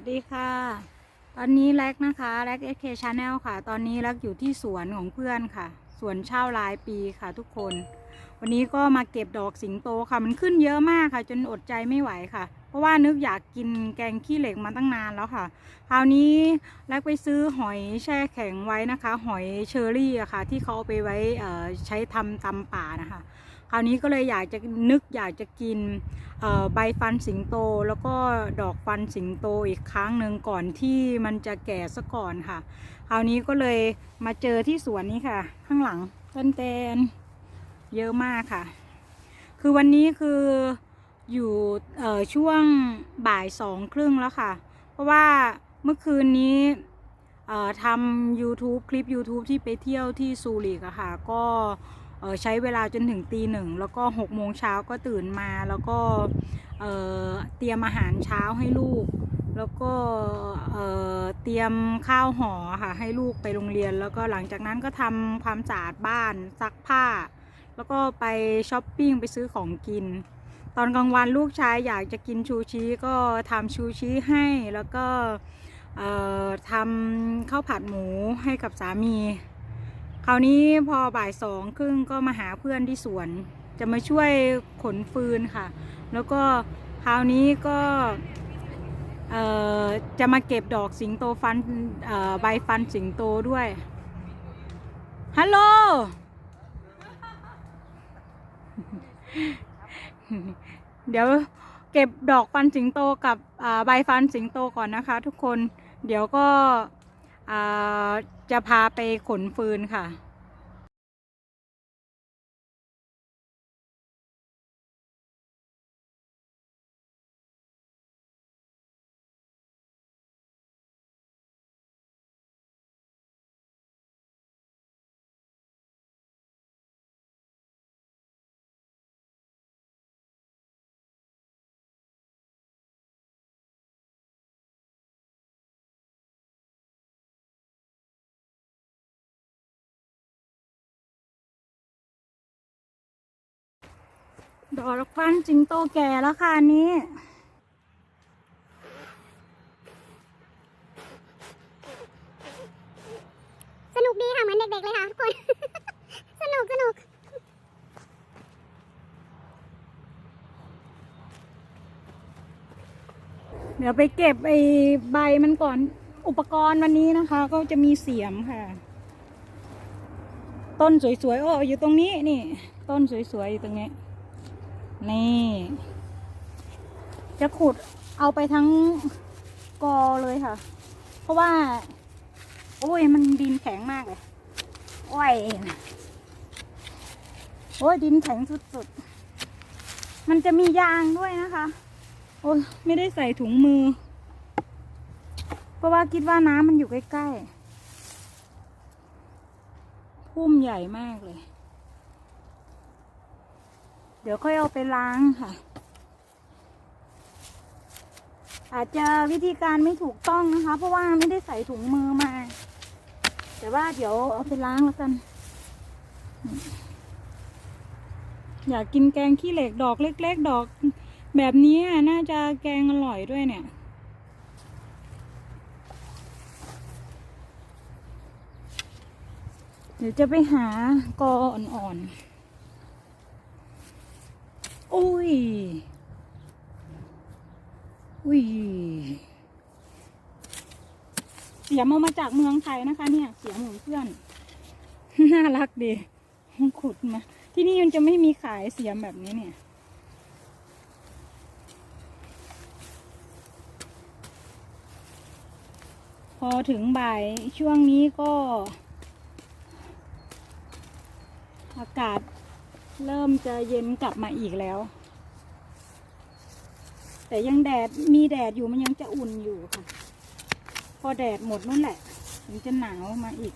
วัสดีค่ะ ตอนนี้แลกนะคะแลกเอเคชาแนลค่ะ ตอนนี้แลกอยู่ที่สวนของเพื่อนค่ะ สวนเช่ารายปีค่ะทุกคน วันนี้ก็มาเก็บดอกสิงโตค่ะ มันขึ้นเยอะมากค่ะ จนอดใจไม่ไหวค่ะ เพราะว่านึกอยากกินแกงขี้เหล็กมาตั้งนานแล้วค่ะ คราวนี้แลกไปซื้อหอยแช่แข็งไว้นะคะ หอยเชอรี่อะค่ะ ที่เขาเอาไปไว้ใช้ทำตำป่านะคะ คราวนี้ก็เลยอยากจะนึกอยากจะกินใบฟันสิงโต แล้วก็ดอกฟันสิงโตอีกครั้งหนึ่งก่อนที่มันจะแก่ซะก่อนค่ะ คราวนี้ก็เลยมาเจอที่สวนนี้ค่ะ ข้างหลังต้นเตนเยอะมากค่ะ คือวันนี้คืออยู่ช่วงบ่ายสองครึ่งแล้วค่ะ เพราะว่าเมื่อคืนนี้ทำ YouTube คลิป YouTube ที่ไปเที่ยวที่ซูริกอะค่ะ ก็ ใช้เวลาจนถึงตีหนึ่งแล้วก็หกโมงเช้าก็ตื่นมาแล้วก็เตรียมอาหารเช้าให้ลูก แล้วก็เตรียมข้าวห่อค่ะให้ลูกไปโรงเรียน แล้วก็หลังจากนั้นก็ทำความสะอาดบ้านซักผ้า แล้วก็ไปช้อปปิ้งไปซื้อของกิน ตอนกลางวันลูกชายอยากจะกินชูชีก็ทำชูชีให้แล้วก็ทำข้าวผัดหมูให้กับสามี คราวนี้พอบ่ายสองครึ่งก็มาหาเพื่อนที่สวน จะมาช่วยขนฟืนค่ะ แล้วก็คราวนี้ก็จะมาเก็บดอกสิงโตฟันใบฟันสิงโตด้วยฮัลโหลเดี๋ยวเก็บดอกฟันสิงโตกับใบฟันสิงโตก่อนนะคะ ทุกคนเดี๋ยวก็ จะพาไปขนฟืนค่ะ ดอกฟันสิงโตแก่แล้วค่ะอันนี้ สนุกดีค่ะ เหมือนเด็กๆเลยค่ะทุกคน สนุกสนุกเดี๋ยวไปเก็บไอ้ใบมันก่อน อุปกรณ์วันนี้นะคะ ก็จะมีเสียมค่ะ ต้นสวยๆโอ้อยู่ตรงนี้นี่ ต้นสวยๆอยู่ตรงนี้ นี่ จะขุดเอาไปทั้งกอเลยค่ะ เพราะว่า โอ้ย มันดินแข็งมากเลยโอ้ยโอ้ยดินแข็งสุดๆ มันจะมียางด้วยนะคะ โอ้ยไม่ได้ใส่ถุงมือ เพราะว่าคิดว่าน้ำมันอยู่ใกล้ๆพุ่มใหญ่มากเลย เดี๋ยวค่อยเอาไปล้างค่ะ อาจจะวิธีการไม่ถูกต้องนะคะ เพราะว่าไม่ได้ใส่ถุงมือมา แต่ว่าเดี๋ยวเอาไปล้างแล้วกัน อยากกินแกงขี้เหล็กดอกเล็ก ๆ ดอก แบบนี้อะน่าจะแกงอร่อยด้วยเนี่ยเดี๋ยวจะไปหากออ่อนๆ อุ้ย อุ้ย เสียมเอามาจากเมืองไทยนะคะ เนี่ย เสียมของเพื่อน น่ารักดีขุดมา ที่นี่มันจะไม่มีขายเสียมแบบนี้เนี่ย พอถึงบ่ายช่วงนี้ก็ อากาศ เริ่มจะเย็นกลับมาอีกแล้ว แต่ยังแดดมีแดดอยู่มันยังจะอุ่นอยู่ค่ะ พอแดดหมดนั่นแหละถึงจะหนาวมาอีก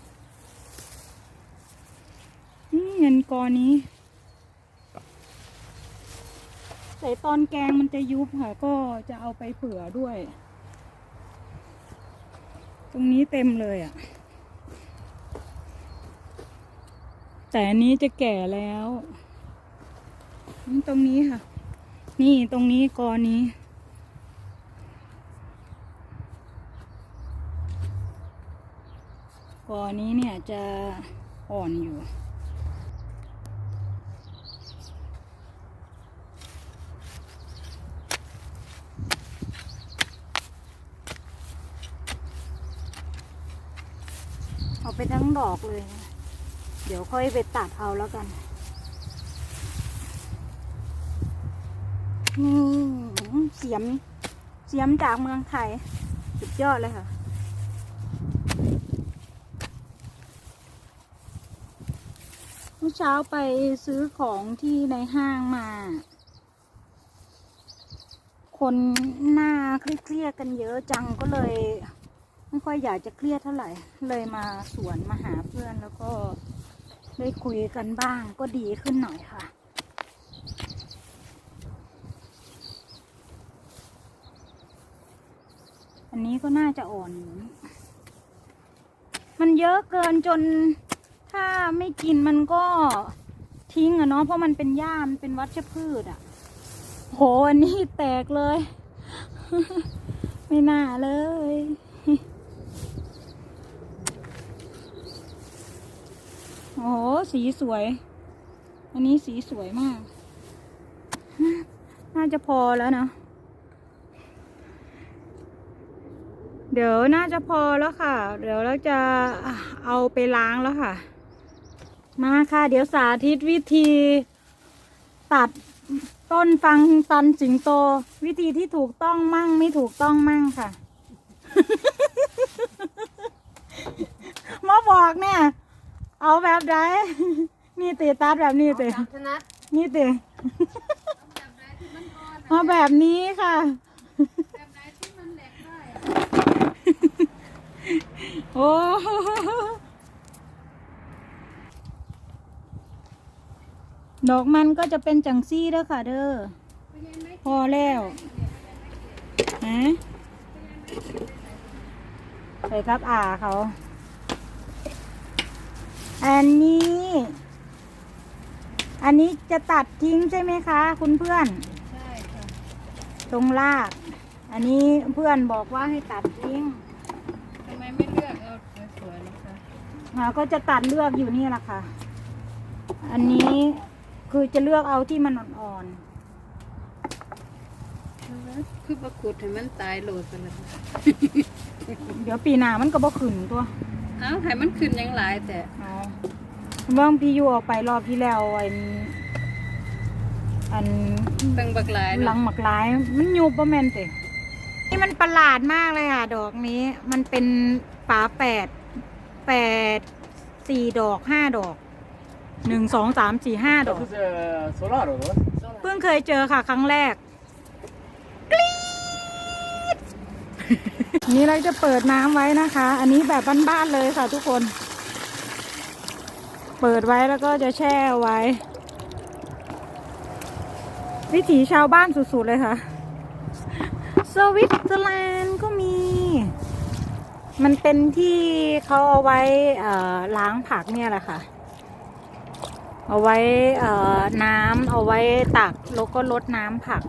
เงินกอนี้ แต่ตอนแกงมันจะยุบค่ะ ก็จะเอาไปเผื่อด้วย ตรงนี้เต็มเลยอะ แต่อันนี้จะแก่แล้ว ตรงนี้ค่ะ นี่ตรงนี้กอนี้ กอนี้เนี่ยจะอ่อนอยู่เอาไปทั้งดอกเลย เดี๋ยวค่อยไปตัดเอาแล้วกัน นี่เสียม เสียมจากเมืองไทย สุดยอดเลยค่ะ เมื่อเช้าไปซื้อของที่ในห้างมา คนหน้าเครียดกันเยอะจังก็เลย ไม่ค่อยอยากจะเครียดเท่าไหร่ เลยมาสวนมาหาเพื่อนแล้วก็ได้คุยกันบ้างก็ดีขึ้นหน่อยค่ะ อันนี้ก็น่าจะอ่อนอยู่มันเยอะเกินจนถ้าไม่กินมันก็ทิ้งอะเนาะเพราะมันเป็นหญ้ามันเป็นวัชพืชอะโหอันนี้แตกเลย ไม่น่าเลย โอ้โหสีสวย อันนี้สีสวยมาก น่าจะพอแล้วนะ เดี๋ยวน่าจะพอแล้วค่ะ เดี๋ยวเราจะเอาไปล้างแล้วค่ะ มาค่ะ เดี๋ยวสาธิตวิธี ตัดต้นฟังตันสิงโต วิธีที่ถูกต้องมั่งไม่ถูกต้องมั่งค่ะ มาบอกเนี่ย เอาแบบใดนี่ตีตัดแบบนี้ตีถนัดนี่ตีเอาแบบนี้ค่ะ แบบไหนที่มันแหลกได้ โอ้ดอกมันก็จะเป็นจังซี่เด้อค่ะเด้อพอแล้วฮะใส่ครับอ่าเขา อันนี้ อันนี้จะตัดทิ้งใช่ไหมคะ คุณเพื่อน ใช่ค่ะ ตรงราก อันนี้เพื่อนบอกว่าให้ตัดทิ้งทำ ไมไม่เลือกเอาสวยๆนะคะอ่าก็จะตัดเลือกอยู่นี่แหละค่ะ อันนี้คือจะเลือกเอาที่มันอ่อนคือประกุดให้มันตายโหลดไปเลยๆ เดี๋ยวปีหน้ามันก็บ่ขึ้นตัวเอ้าให้มันขึ้นยังหลายแต่เอาเบิ่งพี่ยูออกไปรอบที่แล้วอันอันตั้งบักหลายหลังเนาะหมักหลาย มันยูบ่แม่นตินี่ มันประหลาดมากเลยค่ะ ดอกนี้ มันเป็นฝาแปดแปดสี่ดอกห้าดอกหนึ่งสองสามสี่ห้าดอก Cos'è solaro? no? เพิ่งเคยเจอค่ะ ครั้งแรกกรี๊ดนี่เราจะเปิดน้ำไว้นะคะ อันนี้แบบบ้านๆเลยค่ะทุกคน เปิดไว้แล้วก็จะแช่ไว้ วิถีชาวบ้านสุดๆเลยค่ะ สวิตเซอร์แลนด์ก็มี มันเป็นที่เขาเอาไว้ล้างผักเนี่ยแหละค่ะ เอาไว้น้ำเอาไว้ตักแล้วก็ลดน้ำผัก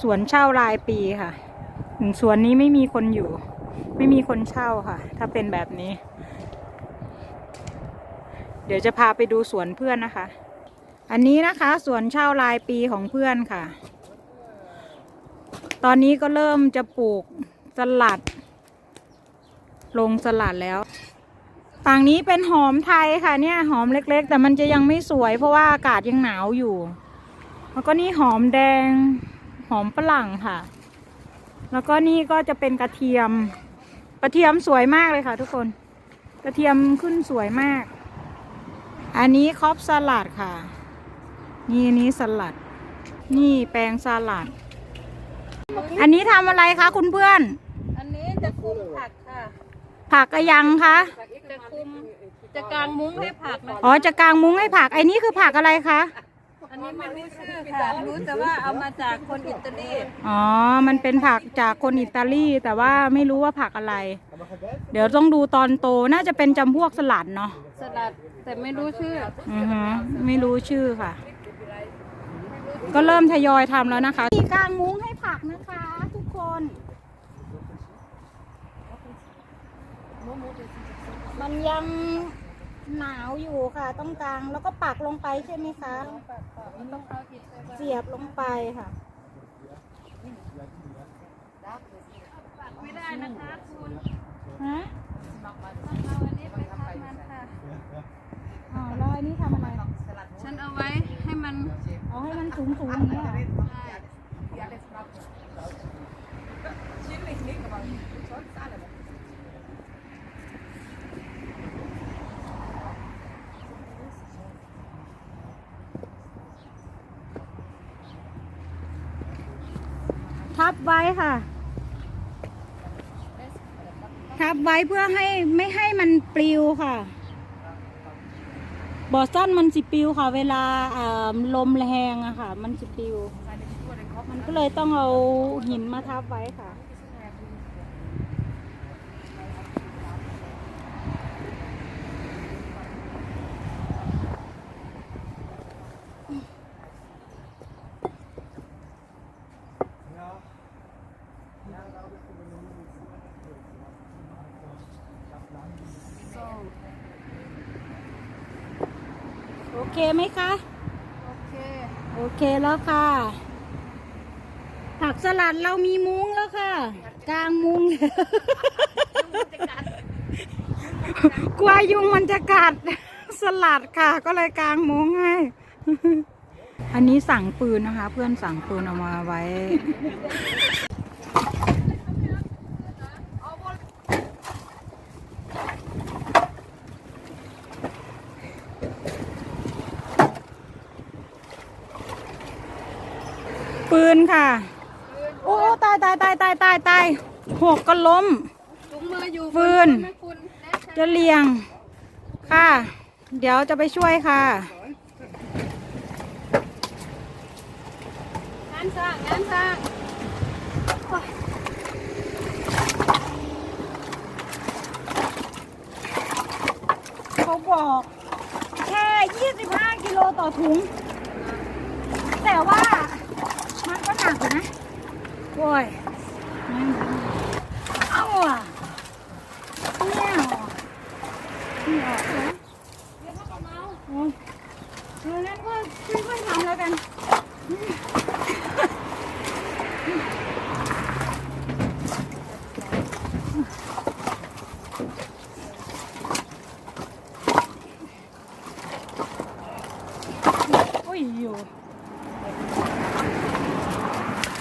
สวนเช่ารายปีค่ะสวนนี้ไม่มีคนอยู่ ไม่มีคนเช่าค่ะ ถ้าเป็นแบบนี้ เดี๋ยวจะพาไปดูสวนเพื่อนนะคะ อันนี้นะคะสวนเช่ารายปีของเพื่อนค่ะ ตอนนี้ก็เริ่มจะปลูกสลัด ลงสลัดแล้วฝั่งนี้เป็นหอมไทยค่ะเนี่ยหอมเล็กๆ แต่มันจะยังไม่สวย เพราะว่าอากาศยังหนาวอยู่ แล้วก็นี่หอมแดง หอมฝรั่งค่ะ แล้วก็นี่ก็จะเป็นกระเทียม กระเทียมสวยมากเลยค่ะ ทุกคน กระเทียมขึ้นสวยมาก อันนี้ครอบสลัดค่ะ นี่นี้สลัด นี่แปลงสลัด อันนี้ทำอะไรคะคุณเพื่อน อันนี้จะคุมผักค่ะ ผักกระยังคะ จะคุม จะกางมุ้งให้ผักนะอ๋อ จะกางมุ้งให้ผัก ไอ้นี่คือผักอะไรคะ อันนี้ไม่รู้ชื่อค่ะ รู้แต่ว่าเอามาจากคนอิตาลี อ๋อ มันเป็นผักจากคนอิตาลี แต่ว่าไม่รู้ว่าผักอะไร เดี๋ยวต้องดูตอนโต น่าจะเป็นจำพวกสลัดเนาะ สลัด แต่ไม่รู้ชื่อ อือฮะไม่รู้ชื่อค่ะ ก็เริ่มทยอยทำแล้วนะคะ มีกางมุ้งให้ผักนะคะ ทุกคนมมันยังหนาวอยู่ค่ะ ต้องกลางแล้วก็ปักลงไปใช่ไหมคะเสียบลงไปค่ะไม่ได้นะคะคุณฮะเอาอันนี้ไปทำมันค่ะอ๋อแล้วอันนี้ทำอะไร ฉันเอาไว้ให้มันเอาให้มันสูงสูงๆอย่างนี้เหรอได้ทับไว้ค่ะ ทับไว้เพื่อให้ไม่ให้มันปลิวค่ะ บอสตันมันสิปิวค่ะ เวลาอ่าลมแรงอะค่ะ มันสิปิว มันก็เลยต้องเอาหินมาทับไว้ค่ะ โอเคไหมคะ โอเค โอเคแล้วค่ะ ผักสลัดเรามีมุ้งแล้วค่ะ กลางมุ้งกลัวยุงมันจะกัดสลัดค่ะ ก็เลยกลางมุ้งให้อันนี้สั่งปืนนะคะ เพื่อนสั่งปืนเอามาไว้ ปืนค่ะ โอ้ตายตายตายตายตายตายหกก็ล้ม ถุงมืออยู่ฟืนไม่คุณและฉันจะเลียง ค่ะ เดี๋ยวจะไปช่วยค่ะ งานสร้างงานสร้างเขาบอกแค่ 25 กิโลต่อถุง แต่ว่า มันก็หนักอยู่นะ โว้ยเอาอะเนี่ยอะเนี่ยอะเดี๋ยวเขาเมาโอ้ยเอองั้นก็ค่อยๆทำแล้วกัน โอ้ยอยู่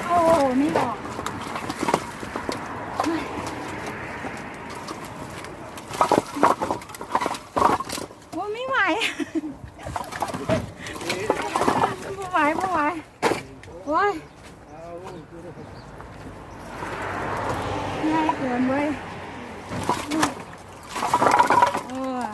โอ้ไม่หรอกเฮ้ยโอ้ไม่ไหว ไม่ไหวไม่ไหวโอ้ยง่ายเกินเว้ยโอ้ย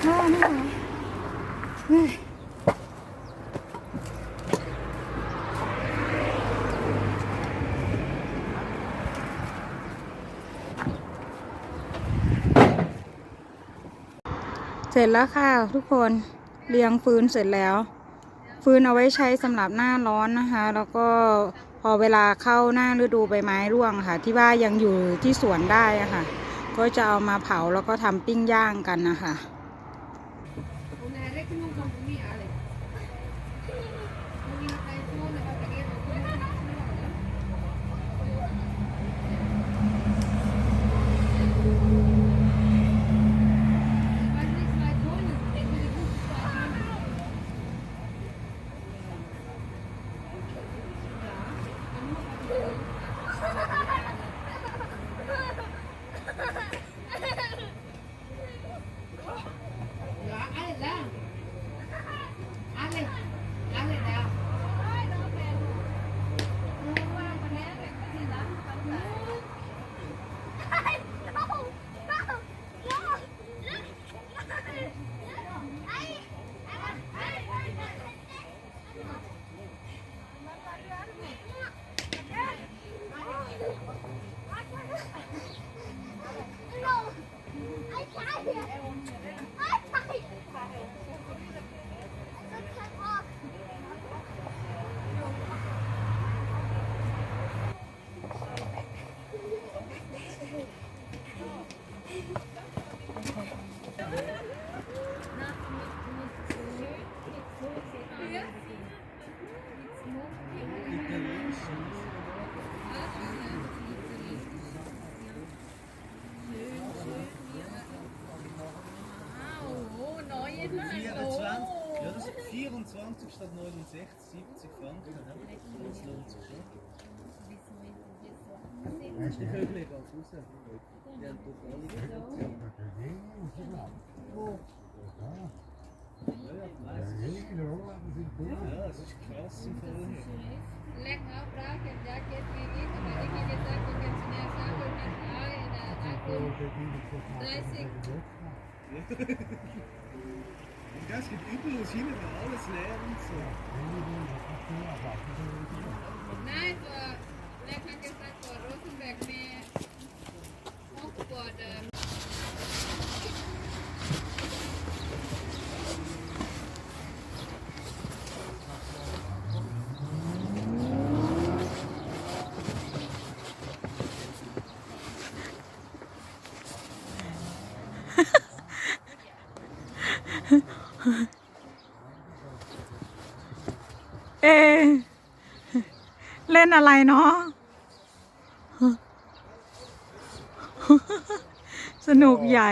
โอ้ไม่ไหวเฮ้ย เสร็จแล้วค่ะทุกคนเรียงฟืนเสร็จแล้ว ฟืนเอาไว้ใช้สำหรับหน้าร้อนนะคะ แล้วก็พอเวลาเข้าหน้าฤดูใบไม้ร่วงค่ะ ที่ว่ายังอยู่ที่สวนได้ะค่ะ ก็จะเอามาเผาแล้วก็ทำปิ้งย่างกันนะคะ 20 statt 69, 70 Franken. Ne? Das lohnt sich schon. Hast du Vögel ganz raus? Die haben doch alle. Wo? Ja, Und das gibt übrigens hier wieder alles leer und so. Nein, der kann gesagt, Rosenberg, mehr. ล่นอะไรเนาะสนุกใหญ่